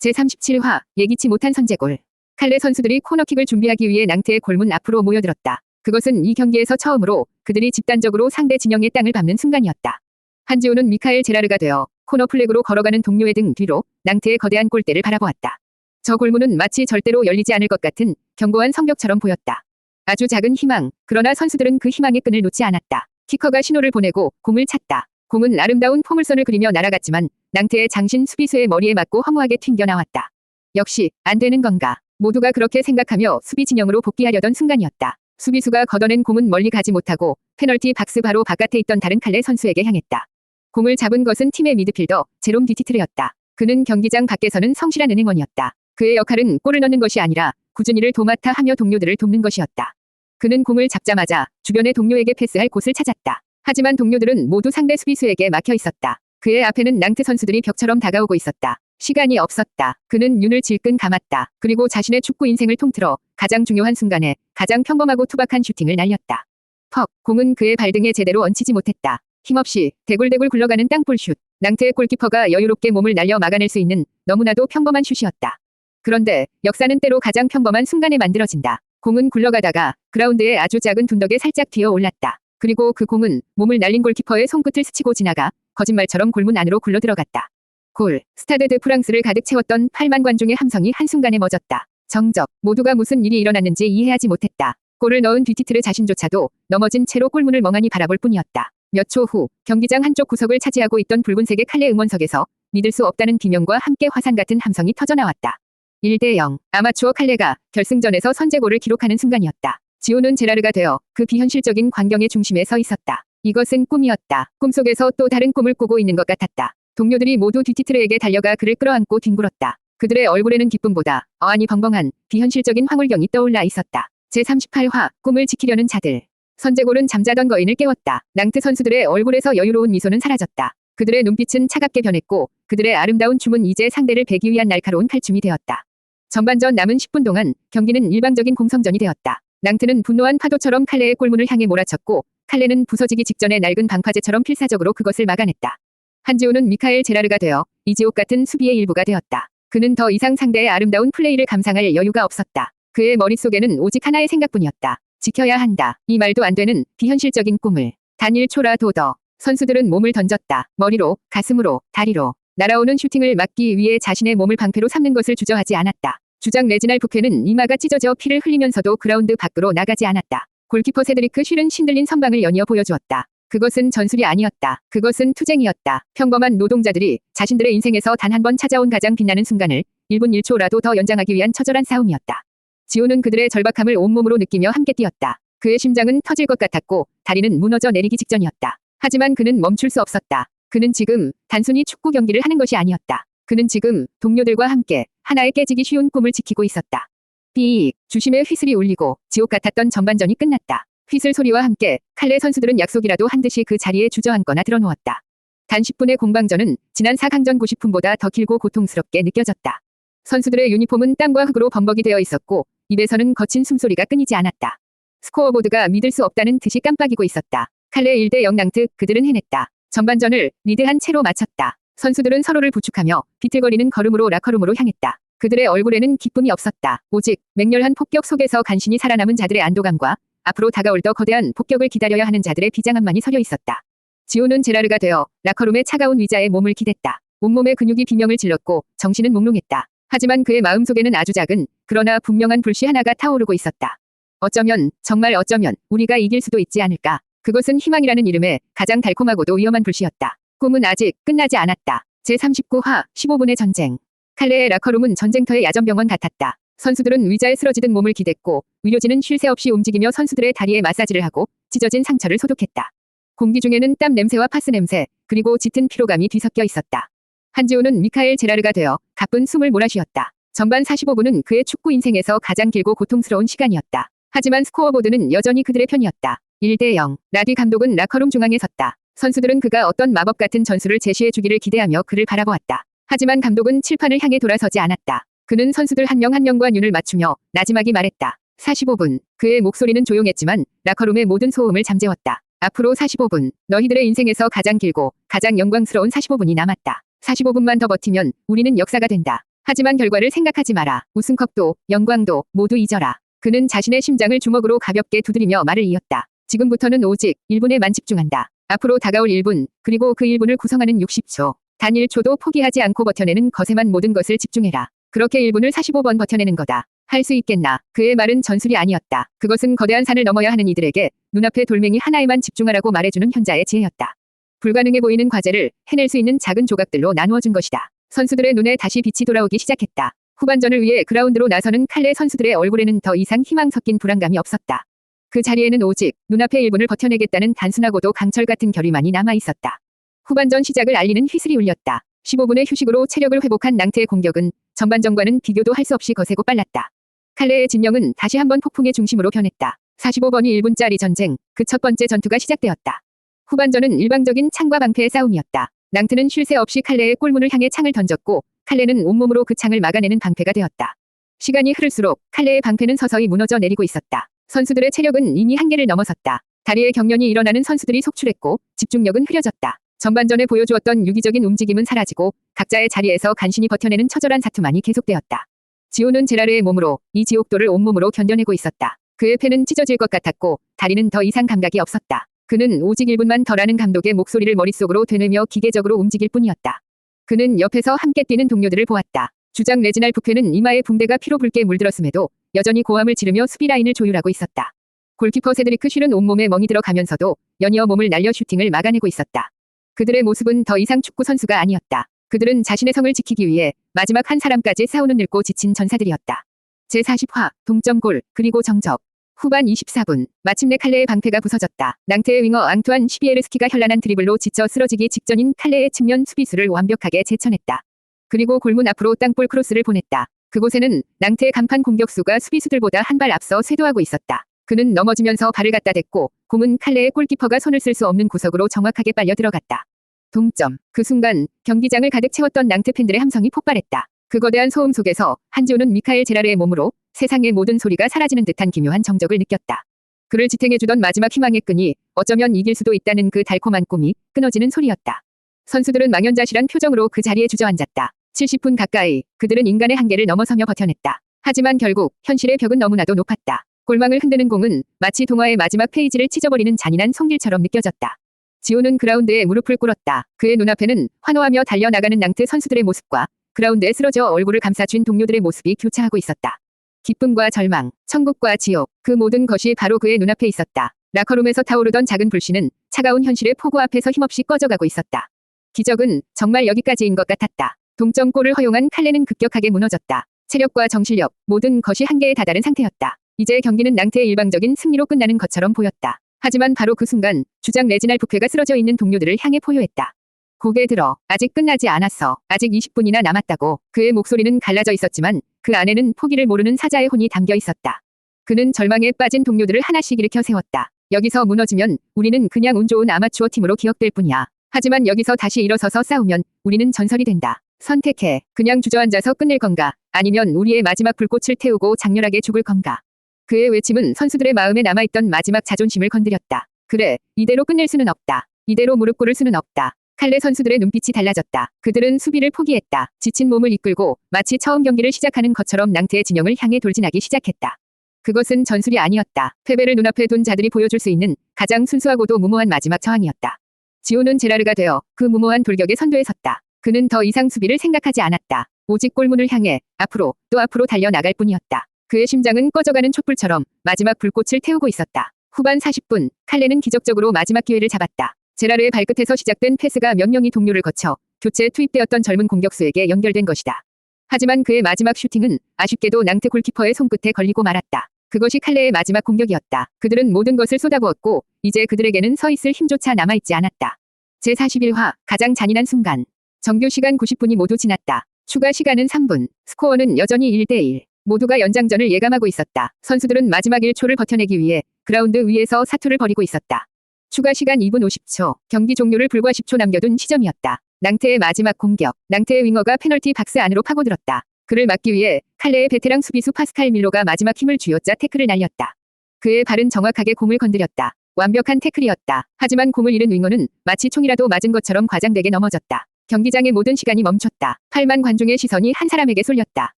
제37화 예기치 못한 선제골. 칼레 선수들이 코너킥을 준비하기 위해 낭트의 골문 앞으로 모여들었다. 그것은 이 경기에서 처음으로 그들이 집단적으로 상대 진영의 땅을 밟는 순간이었다. 한지호는 미카엘 제라르가 되어 코너 플렉으로 걸어가는 동료의 등 뒤로 낭트의 거대한 골대를 바라보았다. 저 골문은 마치 절대로 열리지 않을 것 같은 견고한 성벽처럼 보였다. 아주 작은 희망, 그러나 선수들은 그 희망의 끈을 놓지 않았다. 키커가 신호를 보내고 공을 찼다. 공은 아름다운 포물선을 그리며 날아갔지만 낭트의 장신 수비수의 머리에 맞고 허무하게 튕겨나왔다. 역시 안 되는 건가. 모두가 그렇게 생각하며 수비 진영으로 복귀하려던 순간이었다. 수비수가 걷어낸 공은 멀리 가지 못하고 페널티 박스 바로 바깥에 있던 다른 칼레 선수에게 향했다. 공을 잡은 것은 팀의 미드필더 제롬 디티트르였다. 그는 경기장 밖에서는 성실한 은행원이었다. 그의 역할은 골을 넣는 것이 아니라 꾸준히를 도맡아 하며 동료들을 돕는 것이었다. 그는 공을 잡자마자 주변의 동료에게 패스할 곳을 찾았다. 하지만 동료들은 모두 상대 수비수에게 막혀 있었다. 그의 앞에는 낭트 선수들이 벽처럼 다가오고 있었다. 시간이 없었다. 그는 눈을 질끈 감았다. 그리고 자신의 축구 인생을 통틀어 가장 중요한 순간에 가장 평범하고 투박한 슈팅을 날렸다. 퍽, 공은 그의 발등에 제대로 얹히지 못했다. 힘없이 대굴대굴 굴러가는 땅볼 슛. 낭트의 골키퍼가 여유롭게 몸을 날려 막아낼 수 있는 너무나도 평범한 슛이었다. 그런데 역사는 때로 가장 평범한 순간에 만들어진다. 공은 굴러가다가 그라운드의 아주 작은 둔덕에 살짝 뒤어 올랐다. 그리고 그 공은 몸을 날린 골키퍼의 손끝을 스치고 지나가 거짓말처럼 골문 안으로 굴러 들어갔다. 골, 스타드 드 프랑스를 가득 채웠던 8만 관중의 함성이 한순간에 멎었다. 정적, 모두가 무슨 일이 일어났는지 이해하지 못했다. 골을 넣은 뒤티트르 자신조차도 넘어진 채로 골문을 멍하니 바라볼 뿐이었다. 몇 초 후 경기장 한쪽 구석을 차지하고 있던 붉은색의 칼레 응원석에서 믿을 수 없다는 비명과 함께 화산 같은 함성이 터져나왔다. 1대 0. 아마추어 칼레가 결승전에서 선제골을 기록하는 순간이었다. 지호는 제라르가 되어 그 비현실적인 광경의 중심에 서 있었다. 이것은 꿈이었다. 꿈속에서 또 다른 꿈을 꾸고 있는 것 같았다. 동료들이 모두 뒤티트르에게 달려가 그를 끌어안고 뒹굴었다. 그들의 얼굴에는 기쁨보다 어안이 벙벙한 비현실적인 황홀경이 떠올라 있었다. 제38화 꿈을 지키려는 자들. 선제골은 잠자던 거인을 깨웠다. 낭트 선수들의 얼굴에서 여유로운 미소는 사라졌다. 그들의 눈빛은 차갑게 변했고 그들의 아름다운 춤은 이제 상대를 베기 위한 날카로운 칼춤이 되었다. 전반전 남은 10분 동안 경기는 일방적인 공성전이 되었다. 낭트는 분노한 파도처럼 칼레의 골문을 향해 몰아쳤고 칼레는 부서지기 직전에 낡은 방파제처럼 필사적으로 그것을 막아냈다. 한지호는 미카엘 제라르가 되어 이지옥 같은 수비의 일부가 되었다. 그는 더 이상 상대의 아름다운 플레이를 감상할 여유가 없었다. 그의 머릿속에는 오직 하나의 생각뿐이었다. 지켜야 한다. 이 말도 안 되는 비현실적인 꿈을. 단일 초라 도더. 선수들은 몸을 던졌다. 머리로, 가슴으로, 다리로. 날아오는 슈팅을 막기 위해 자신의 몸을 방패로 삼는 것을 주저하지 않았다. 주장 레지날 부케는 이마가 찢어져 피를 흘리면서도 그라운드 밖으로 나가지 않았다. 골키퍼 세드리크 쉴은 신들린 선방을 연이어 보여주었다. 그것은 전술이 아니었다. 그것은 투쟁이었다. 평범한 노동자들이 자신들의 인생에서 단 한 번 찾아온 가장 빛나는 순간을 1분 1초라도 더 연장하기 위한 처절한 싸움이었다. 지호는 그들의 절박함을 온몸으로 느끼며 함께 뛰었다. 그의 심장은 터질 것 같았고 다리는 무너져 내리기 직전이었다. 하지만 그는 멈출 수 없었다. 그는 지금 단순히 축구 경기를 하는 것이 아니었다. 그는 지금 동료들과 함께 하나의 깨지기 쉬운 꿈을 지키고 있었다. 삐익, 주심의 휘슬이 울리고 지옥 같았던 전반전이 끝났다. 휘슬 소리와 함께 칼레 선수들은 약속이라도 한 듯이 그 자리에 주저앉거나 드러누웠다. 단 10분의 공방전은 지난 4강전 90분보다 더 길고 고통스럽게 느껴졌다. 선수들의 유니폼은 땀과 흙으로 범벅이 되어 있었고 입에서는 거친 숨소리가 끊이지 않았다. 스코어보드가 믿을 수 없다는 듯이 깜빡이고 있었다. 칼레 1대 0 낭트 그들은 해냈다. 전반전을 리드한 채로 마쳤다. 선수들은 서로를 부축하며 비틀거리는 걸음으로 라커룸으로 향했다. 그들의 얼굴에는 기쁨이 없었다. 오직 맹렬한 폭격 속에서 간신히 살아남은 자들의 안도감과 앞으로 다가올 더 거대한 폭격을 기다려야 하는 자들의 비장함만이 서려 있었다. 지호는 제라르가 되어 라커룸의 차가운 의자에 몸을 기댔다. 온몸의 근육이 비명을 질렀고 정신은 몽롱했다. 하지만 그의 마음속에는 아주 작은 그러나 분명한 불씨 하나가 타오르고 있었다. 어쩌면 정말 어쩌면 우리가 이길 수도 있지 않을까. 그것은 희망이라는 이름의 가장 달콤하고도 위험한 불씨였다. 꿈은 아직 끝나지 않았다. 제39화 15분의 전쟁. 칼레의 라커룸은 전쟁터의 야전병원 같았다. 선수들은 의자에 쓰러지듯 몸을 기댔고 의료진은 쉴 새 없이 움직이며 선수들의 다리에 마사지를 하고 찢어진 상처를 소독했다. 공기 중에는 땀 냄새와 파스 냄새 그리고 짙은 피로감이 뒤섞여 있었다. 한지호는 미카엘 제라르가 되어 가쁜 숨을 몰아쉬었다. 전반 45분은 그의 축구 인생에서 가장 길고 고통스러운 시간이었다. 하지만 스코어보드는 여전히 그들의 편이었다. 1대 0. 라디 감독은 라커룸 중앙에 섰다. 선수들은 그가 어떤 마법 같은 전술을 제시해 주기를 기대하며 그를 바라보았다. 하지만 감독은 칠판을 향해 돌아서지 않았다. 그는 선수들 한 명 한 명과 눈을 맞추며 나지막이 말했다. 45분. 그의 목소리는 조용했지만 라커룸의 모든 소음을 잠재웠다. 앞으로 45분. 너희들의 인생에서 가장 길고 가장 영광스러운 45분이 남았다. 45분만 더 버티면 우리는 역사가 된다. 하지만 결과를 생각하지 마라. 우승컵도 영광도 모두 잊어라. 그는 자신의 심장을 주먹으로 가볍게 두드리며 말을 이었다. 지금부터는 오직 1분에만 집중한다. 앞으로 다가올 1분, 그리고 그 1분을 구성하는 60초. 단 1초도 포기하지 않고 버텨내는 것에만 모든 것을 집중해라. 그렇게 1분을 45번 버텨내는 거다. 할 수 있겠나? 그의 말은 전술이 아니었다. 그것은 거대한 산을 넘어야 하는 이들에게 눈앞의 돌멩이 하나에만 집중하라고 말해주는 현자의 지혜였다. 불가능해 보이는 과제를 해낼 수 있는 작은 조각들로 나누어 준 것이다. 선수들의 눈에 다시 빛이 돌아오기 시작했다. 후반전을 위해 그라운드로 나서는 칼레 선수들의 얼굴에는 더 이상 희망 섞인 불안감이 없었다. 그 자리에는 오직 눈앞의 1분을 버텨내겠다는 단순하고도 강철 같은 결의만이 남아 있었다. 후반전 시작을 알리는 휘슬이 울렸다. 15분의 휴식으로 체력을 회복한 낭트의 공격은 전반전과는 비교도 할 수 없이 거세고 빨랐다. 칼레의 진영은 다시 한번 폭풍의 중심으로 변했다. 45번이 1분짜리 전쟁, 그 첫 번째 전투가 시작되었다. 후반전은 일방적인 창과 방패의 싸움이었다. 낭트는 쉴 새 없이 칼레의 골문을 향해 창을 던졌고 칼레는 온몸으로 그 창을 막아내는 방패가 되었다. 시간이 흐를수록 칼레의 방패는 서서히 무너져 내리고 있었다. 선수들의 체력은 이미 한계를 넘어섰다. 다리에 경련이 일어나는 선수들이 속출했고 집중력은 흐려졌다. 전반전에 보여주었던 유기적인 움직임은 사라지고 각자의 자리에서 간신히 버텨내는 처절한 사투만이 계속되었다. 지호는 제라르의 몸으로 이 지옥도를 온몸으로 견뎌내고 있었다. 그의 폐는 찢어질 것 같았고 다리는 더 이상 감각이 없었다. 그는 오직 1분만 더라는 감독의 목소리를 머릿속으로 되뇌며 기계적으로 움직일 뿐이었다. 그는 옆에서 함께 뛰는 동료들을 보았다. 주장 레지날 부페는 이마에 붕대가 피로 붉게 물들었음에도 여전히 고함을 지르며 수비 라인을 조율하고 있었다. 골키퍼 세드리크 쉴은 온몸에 멍이 들어가면서도 연이어 몸을 날려 슈팅을 막아내고 있었다. 그들의 모습은 더 이상 축구 선수가 아니었다. 그들은 자신의 성을 지키기 위해 마지막 한 사람까지 싸우는 늙고 지친 전사들이었다. 제40화 동점골 그리고 정적 후반 24분 마침내 칼레의 방패가 부서졌다. 낭테의 윙어 앙투안 시비에르스키가 현란한 드리블로 지쳐 쓰러지기 직전인 칼레의 측면 수비수를 완벽하게 제쳐냈다. 그리고 골문 앞으로 땅볼 크로스를 보냈다. 그곳에는 낭테의 간판 공격수가 수비수들보다 한 발 앞서 쇄도하고 있었다. 그는 넘어지면서 발을 갖다 댔고 공은 칼레의 골키퍼가 손을 쓸 수 없는 구석으로 정확하게 빨려 들어갔다. 동점. 그 순간 경기장을 가득 채웠던 낭트 팬들의 함성이 폭발했다. 그 거대한 소음 속에서 한지호는 미카엘 제라르의 몸으로 세상의 모든 소리가 사라지는 듯한 기묘한 정적을 느꼈다. 그를 지탱해주던 마지막 희망의 끈이 어쩌면 이길 수도 있다는 그 달콤한 꿈이 끊어지는 소리였다. 선수들은 망연자실한 표정으로 그 자리에 주저앉았다. 70분 가까이 그들은 인간의 한계를 넘어서며 버텨냈다. 하지만 결국 현실의 벽은 너무나도 높았다. 골망을 흔드는 공은 마치 동화의 마지막 페이지를 찢어버리는 잔인한 손길처럼 느껴졌다. 지호는 그라운드에 무릎을 꿇었다. 그의 눈앞에는 환호하며 달려나가는 낭트 선수들의 모습과 그라운드에 쓰러져 얼굴을 감싸쥔 동료들의 모습이 교차하고 있었다. 기쁨과 절망, 천국과 지옥, 그 모든 것이 바로 그의 눈앞에 있었다. 라커룸에서 타오르던 작은 불씨는 차가운 현실의 폭우 앞에서 힘없이 꺼져가고 있었다. 기적은 정말 여기까지인 것 같았다. 동점골을 허용한 칼레는 급격하게 무너졌다. 체력과 정실력, 모든 것이 한계에 다다른 상태였다. 이제 경기는 낭트의 일방적인 승리로 끝나는 것처럼 보였다. 하지만 바로 그 순간 주장 레지날 부페가 쓰러져 있는 동료들을 향해 포효했다. 고개 들어. 아직 끝나지 않았어. 아직 20분이나 남았다고. 그의 목소리는 갈라져 있었지만 그 안에는 포기를 모르는 사자의 혼이 담겨 있었다. 그는 절망에 빠진 동료들을 하나씩 일으켜 세웠다. 여기서 무너지면 우리는 그냥 운 좋은 아마추어 팀으로 기억될 뿐이야. 하지만 여기서 다시 일어서서 싸우면 우리는 전설이 된다. 선택해. 그냥 주저앉아서 끝낼 건가? 아니면 우리의 마지막 불꽃을 태우고 장렬하게 죽을 건가? 그의 외침은 선수들의 마음에 남아있던 마지막 자존심을 건드렸다. 그래, 이대로 끝낼 수는 없다. 이대로 무릎 꿇을 수는 없다. 칼레 선수들의 눈빛이 달라졌다. 그들은 수비를 포기했다. 지친 몸을 이끌고 마치 처음 경기를 시작하는 것처럼 낭트의 진영을 향해 돌진하기 시작했다. 그것은 전술이 아니었다. 패배를 눈앞에 둔 자들이 보여줄 수 있는 가장 순수하고도 무모한 마지막 저항이었다. 지호는 제라르가 되어 그 무모한 돌격의 선두에 섰다. 그는 더 이상 수비를 생각하지 않았다. 오직 골문을 향해 앞으로 또 앞으로 달려나갈 뿐이었다. 그의 심장은 꺼져가는 촛불처럼 마지막 불꽃을 태우고 있었다. 후반 40분, 칼레는 기적적으로 마지막 기회를 잡았다. 제라르의 발끝에서 시작된 패스가 몇 명이 동료를 거쳐 교체에 투입되었던 젊은 공격수에게 연결된 것이다. 하지만 그의 마지막 슈팅은 아쉽게도 낭트 골키퍼의 손끝에 걸리고 말았다. 그것이 칼레의 마지막 공격이었다. 그들은 모든 것을 쏟아부었고 이제 그들에게는 서 있을 힘조차 남아있지 않았다. 제41화 가장 잔인한 순간. 정규 시간 90분이 모두 지났다. 추가 시간은 3분. 스코어는 여전히 1대1. 모두가 연장전을 예감하고 있었다. 선수들은 마지막 1초를 버텨내기 위해 그라운드 위에서 사투를 벌이고 있었다. 추가 시간 2분 50초, 경기 종료를 불과 10초 남겨둔 시점이었다. 낭테의 마지막 공격, 낭테의 윙어가 페널티 박스 안으로 파고들었다. 그를 막기 위해 칼레의 베테랑 수비수 파스칼 밀로가 마지막 힘을 쥐어짜 태클을 날렸다. 그의 발은 정확하게 공을 건드렸다. 완벽한 태클이었다. 하지만 공을 잃은 윙어는 마치 총이라도 맞은 것처럼 과장되게 넘어졌다. 경기장의 모든 시간이 멈췄다. 8만 관중의 시선이 한 사람에게 쏠렸다.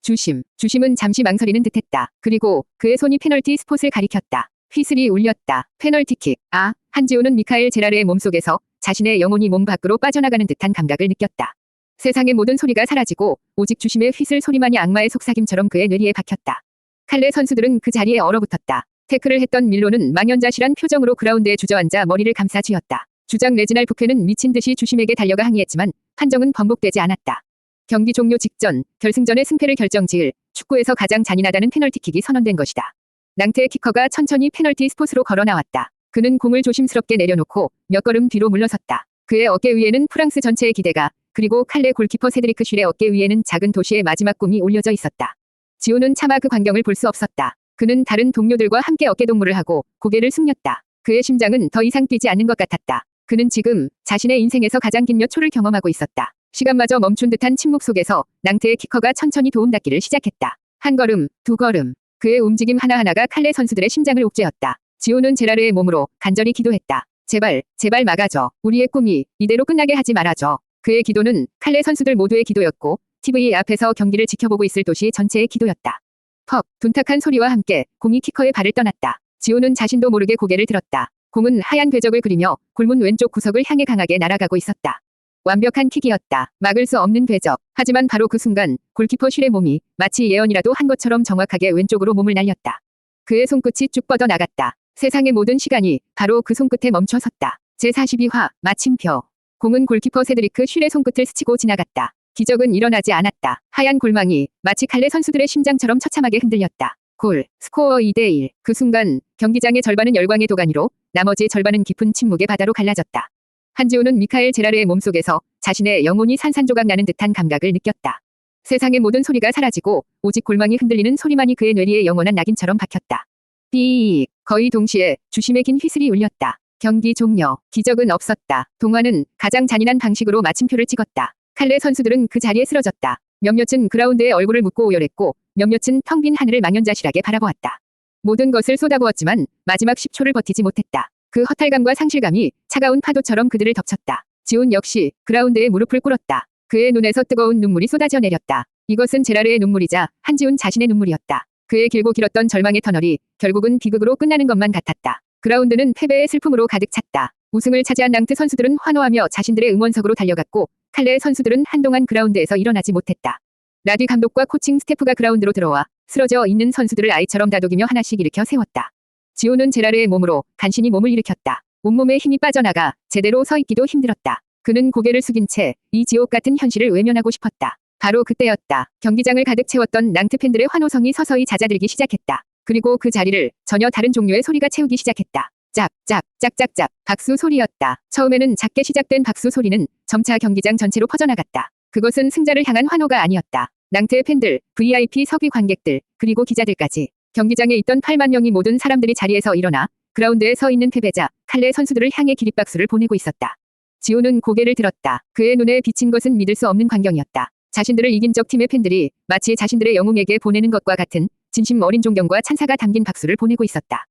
주심. 주심은 잠시 망설이는 듯했다. 그리고 그의 손이 페널티 스폿을 가리켰다. 휘슬이 울렸다. 페널티킥. 아, 한지호는 미카엘 제라르의 몸속에서 자신의 영혼이 몸 밖으로 빠져나가는 듯한 감각을 느꼈다. 세상의 모든 소리가 사라지고 오직 주심의 휘슬 소리만이 악마의 속삭임처럼 그의 뇌리에 박혔다. 칼레 선수들은 그 자리에 얼어붙었다. 태클을 했던 밀로는 망연자실한 표정으로 그라운드에 주저앉아 머리를 감싸 쥐었다. 주장 레지날 부케는 미친 듯이 주심에게 달려가 항의했지만 판정은 번복되지 않았다. 경기 종료 직전 결승전의 승패를 결정지을 축구에서 가장 잔인하다는 페널티킥이 선언된 것이다. 낭테의 키커가 천천히 페널티 스폿으로 걸어 나왔다. 그는 공을 조심스럽게 내려놓고 몇 걸음 뒤로 물러섰다. 그의 어깨 위에는 프랑스 전체의 기대가 그리고 칼레 골키퍼 세드리크 슐의 어깨 위에는 작은 도시의 마지막 꿈이 올려져 있었다. 지호는 차마 그 광경을 볼 수 없었다. 그는 다른 동료들과 함께 어깨 동무를 하고 고개를 숙였다. 그의 심장은 더 이상 뛰지 않는 것 같았다. 그는 지금 자신의 인생에서 가장 긴몇 초를 경험하고 있었다. 시간마저 멈춘 듯한 침묵 속에서 낭트의 키커가 천천히 도움 닫기를 시작했다. 한 걸음, 두 걸음. 그의 움직임 하나하나가 칼레 선수들의 심장을 옥죄었다. 지호는 제라르의 몸으로 간절히 기도했다. 제발, 제발 막아줘. 우리의 꿈이 이대로 끝나게 하지 말아줘. 그의 기도는 칼레 선수들 모두의 기도였고 TV 앞에서 경기를 지켜보고 있을 도시 전체의 기도였다. 퍽, 둔탁한 소리와 함께 공이 키커의 발을 떠났다. 지호는 자신도 모르게 고개를 들었다. 공은 하얀 궤적을 그리며 골문 왼쪽 구석을 향해 강하게 날아가고 있었다. 완벽한 킥이었다. 막을 수 없는 궤적. 하지만 바로 그 순간 골키퍼 슐의 몸이 마치 예언이라도 한 것처럼 정확하게 왼쪽으로 몸을 날렸다. 그의 손끝이 쭉 뻗어 나갔다. 세상의 모든 시간이 바로 그 손끝에 멈춰 섰다. 제42화 마침표. 공은 골키퍼 세드리크 슐의 손끝을 스치고 지나갔다. 기적은 일어나지 않았다. 하얀 골망이 마치 칼레 선수들의 심장처럼 처참하게 흔들렸다. 골, 스코어 2대1. 그 순간 경기장의 절반은 열광의 도가니로 나머지 절반은 깊은 침묵의 바다로 갈라졌다. 한지호는 미카엘 제라르의 몸속에서 자신의 영혼이 산산조각 나는 듯한 감각을 느꼈다. 세상의 모든 소리가 사라지고 오직 골망이 흔들리는 소리만이 그의 뇌리에 영원한 낙인처럼 박혔다. 삐익. 거의 동시에 주심의 긴 휘슬이 울렸다. 경기 종료. 기적은 없었다. 동화는 가장 잔인한 방식으로 마침표를 찍었다. 칼레 선수들은 그 자리에 쓰러졌다. 몇몇은 그라운드에 얼굴을 묻고 오열했고 몇몇은 텅 빈 하늘을 망연자실하게 바라보았다. 모든 것을 쏟아부었지만 마지막 10초를 버티지 못했다. 그 허탈감과 상실감이 차가운 파도처럼 그들을 덮쳤다. 지훈 역시 그라운드에 무릎을 꿇었다. 그의 눈에서 뜨거운 눈물이 쏟아져 내렸다. 이것은 제라르의 눈물이자 한지훈 자신의 눈물이었다. 그의 길고 길었던 절망의 터널이 결국은 비극으로 끝나는 것만 같았다. 그라운드는 패배의 슬픔으로 가득 찼다. 우승을 차지한 낭트 선수들은 환호하며 자신들의 응원석으로 달려갔고 칼레 선수들은 한동안 그라운드에서 일어나지 못했다. 라디 감독과 코칭 스태프가 그라운드로 들어와 쓰러져 있는 선수들을 아이처럼 다독이며 하나씩 일으켜 세웠다. 지호는 제라르의 몸으로 간신히 몸을 일으켰다. 온몸에 힘이 빠져나가 제대로 서 있기도 힘들었다. 그는 고개를 숙인 채 이 지옥 같은 현실을 외면하고 싶었다. 바로 그때였다. 경기장을 가득 채웠던 낭트 팬들의 환호성이 서서히 잦아들기 시작했다. 그리고 그 자리를 전혀 다른 종류의 소리가 채우기 시작했다. 짝 짝, 짝짝짝, 박수 소리였다. 처음에는 작게 시작된 박수 소리는 점차 경기장 전체로 퍼져나갔다. 그것은 승자를 향한 환호가 아니었다. 낭트의 팬들, VIP 석위 관객들, 그리고 기자들까지 경기장에 있던 8만 명이 모든 사람들이 자리에서 일어나 그라운드에 서 있는 패배자 칼레 선수들을 향해 기립박수를 보내고 있었다. 지호는 고개를 들었다. 그의 눈에 비친 것은 믿을 수 없는 광경이었다. 자신들을 이긴 적 팀의 팬들이 마치 자신들의 영웅에게 보내는 것과 같은 진심 어린 존경과 찬사가 담긴 박수를 보내고 있었다.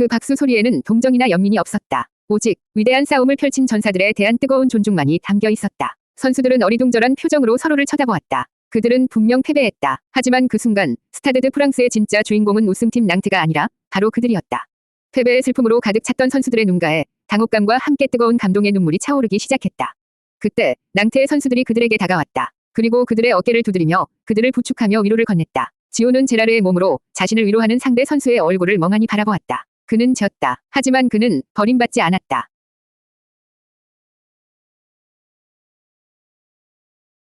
그 박수 소리에는 동정이나 연민이 없었다. 오직 위대한 싸움을 펼친 전사들에 대한 뜨거운 존중만이 담겨 있었다. 선수들은 어리둥절한 표정으로 서로를 쳐다보았다. 그들은 분명 패배했다. 하지만 그 순간 스타드드 프랑스의 진짜 주인공은 우승팀 낭트가 아니라 바로 그들이었다. 패배의 슬픔으로 가득 찼던 선수들의 눈가에 당혹감과 함께 뜨거운 감동의 눈물이 차오르기 시작했다. 그때 낭트의 선수들이 그들에게 다가왔다. 그리고 그들의 어깨를 두드리며 그들을 부축하며 위로를 건넸다. 지호는 제라르의 몸으로 자신을 위로하는 상대 선수의 얼굴을 멍하니 바라보았다. 그는 졌다. 하지만 그는 버림받지 않았다.